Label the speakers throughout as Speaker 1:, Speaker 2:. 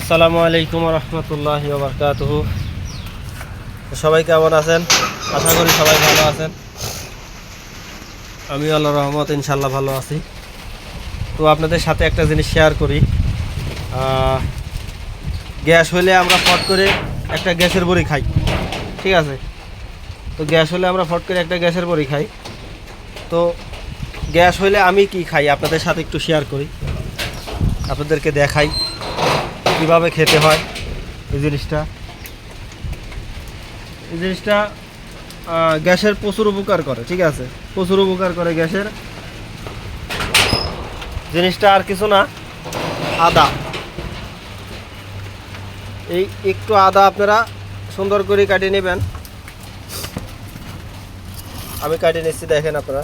Speaker 1: আসসালামু আলাইকুম রহমতুল্লাহ বারকাতুহ সবাই কেমন আছেন? আশা করি সবাই ভালো আছেন। আমি আল্লাহ রহমত ইনশাল্লাহ ভালো আছি। তো আপনাদের সাথে একটা জিনিস শেয়ার করি। গ্যাস হলে আমরা ফট করে একটা গ্যাসের বড়ি খাই। ঠিক আছে? তো গ্যাস হলে আমরা ফট করে একটা গ্যাসের বড়ি খাই। তো গ্যাস হলে আমি কি খাই? আপনাদের সাথে একটু শেয়ার করি। আপনাদেরকে দেখাই। কীভাবে খেতে হয়? এই জিনিসটা। এই জিনিসটা গ্যাসের প্রচুর উপকার করে, ঠিক আছে? প্রচুর উপকার করে গ্যাসের। জিনিসটা আর কিছু না, আদা। এই একটু আদা আপনারা সুন্দর করে কাটিয়ে নেবেন। আমি কাটিয়ে নিচ্ছি, দেখেন আপনারা।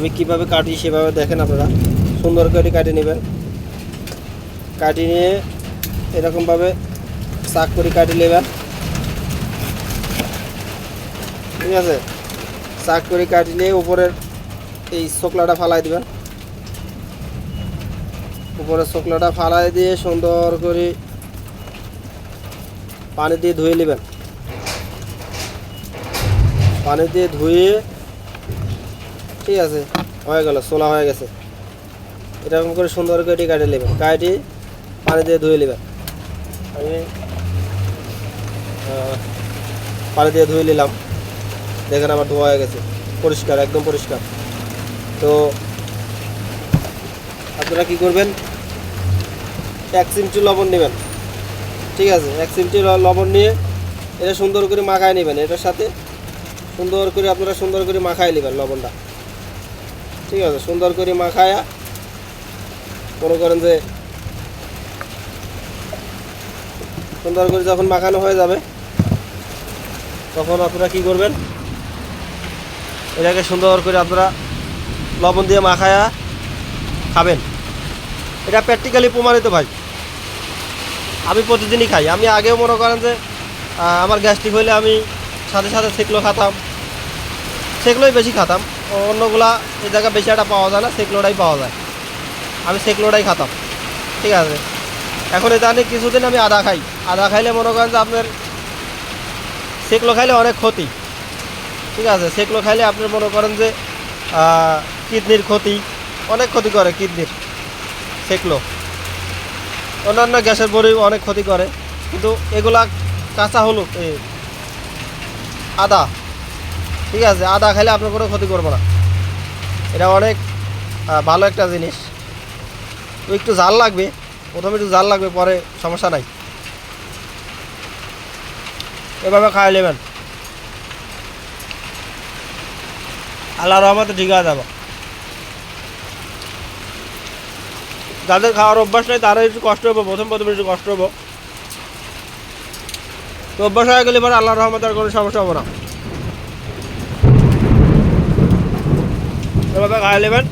Speaker 1: আমি কীভাবে কাটি সেভাবে দেখেন আপনারা। সুন্দর করে কাটিয়ে নেবেন। কাটিয়ে নিয়ে এরকমভাবে শাক করে কাটিয়ে নেবেন। ঠিক আছে? শাক করে কাটিয়ে নিয়ে উপরের এই শোকলাটা ফালাই দিবেন। উপরের শোকলাটা ফালাই দিয়ে সুন্দর করে পানি দিয়ে ধুয়ে নেবেন। পানি দিয়ে ধুয়ে ঠিক আছে। হয়ে গেল সোলা হয়ে গেছে। এরকম করে সুন্দর করে কাটে নেবেন কাটি পানি দিয়ে ধুয়ে নেবেন আমি পানি দিয়ে ধুয়ে নিলাম। দেখেন আমার ধোয়া হয়ে গেছে। পরিষ্কার, একদম পরিষ্কার। তো আপনারা কি করবেন? এক চিমটি লবণ নেবেন। ঠিক আছে, এক চিমটি লবণ নিয়ে এটা সুন্দর করে মাখায় নেবেন। এটার সাথে সুন্দর করে, আপনারা সুন্দর করে মাখায় নেবেন লবণটা। ঠিক আছে, সুন্দর করে মাখায়া মনে করেন যে সুন্দর করে যখন মাখানো হয়ে যাবে, তখন আপনারা কি করবেন? এটাকে সুন্দর করে আপনারা লবণ দিয়ে মাখায়া খাবেন। এটা প্র্যাকটিক্যালি প্রমাণিত ভাই। আমি প্রতিদিনই খাই। আমি আগেও মনে করেন যে আমার গ্যাস্ট্রিক হইলে আমি সাথে সাথে সেগুলো খাতাম। সেগুলোই বেশি খাতাম। অন্যগুলা এই জায়গায় বেশি একটা পাওয়া যায় না সেগুলোটাই পাওয়া যায়। আমি সেগুলোটাই খাতাম, ঠিক আছে? এখন এটা নিয়ে কিছুদিন আমি আদা খাই। আদা খাইলে মনে করেন যে আপনার সেগুলো খাইলে অনেক ক্ষতি, ঠিক আছে? সেগুলো খাইলে আপনি মনে করেন যে কিডনির ক্ষতি, অনেক ক্ষতি করে কিডনির সেগুলো অন্যান্য গ্যাসের বড়ি অনেক ক্ষতি করে, কিন্তু এগুলা কাঁচা হলুদ আদা ঠিক আছে, আদা খাইলে আপনার কোনো ক্ষতি করব না। এটা অনেক ভালো একটা জিনিস। তো একটু জাল লাগবে, প্রথমে একটু জাল লাগবে, পরে সমস্যা নাই। এভাবে খাই নেবেন। আল্লাহ রহমতে ঠিক আছে যাদের খাওয়ার অভ্যাস নেই তারা একটু কষ্ট হব, প্রথম প্রথম একটু কষ্ট হব। তো অভ্যাস হয়ে গেলে এবার আল্লাহ রহমতে আর কোনো সমস্যা হব না। এভাবে খাই নেবেন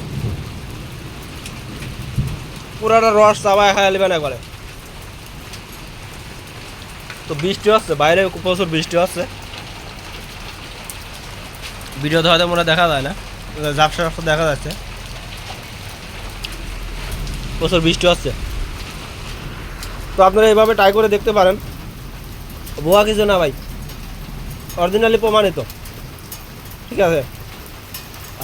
Speaker 1: পুরাটা রস চাবায় খাই নেবেন একবারে। তো বৃষ্টি হচ্ছে বাইরে প্রচুর বৃষ্টি হচ্ছে ভিডিওতে হয়তো মনে দেখা যায় না। ঝাপসা ঝাপসা দেখা যাচ্ছে। প্রচুর বৃষ্টি হচ্ছে তো আপনারা এইভাবে ট্রাই করে দেখতে পারেন। ভুয়া কিছু না ভাই। অরিজিনালি প্রমাণিত। ঠিক আছে?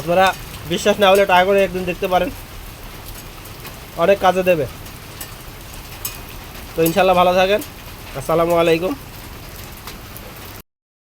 Speaker 1: আপনারা বিশ্বাস না হলে ট্রাই করে একদিন দেখতে পারেন। অনেক কাজে দেবে। তো ইনশাল্লাহ ভালো থাকেন। আসসালামু আলাইকুম।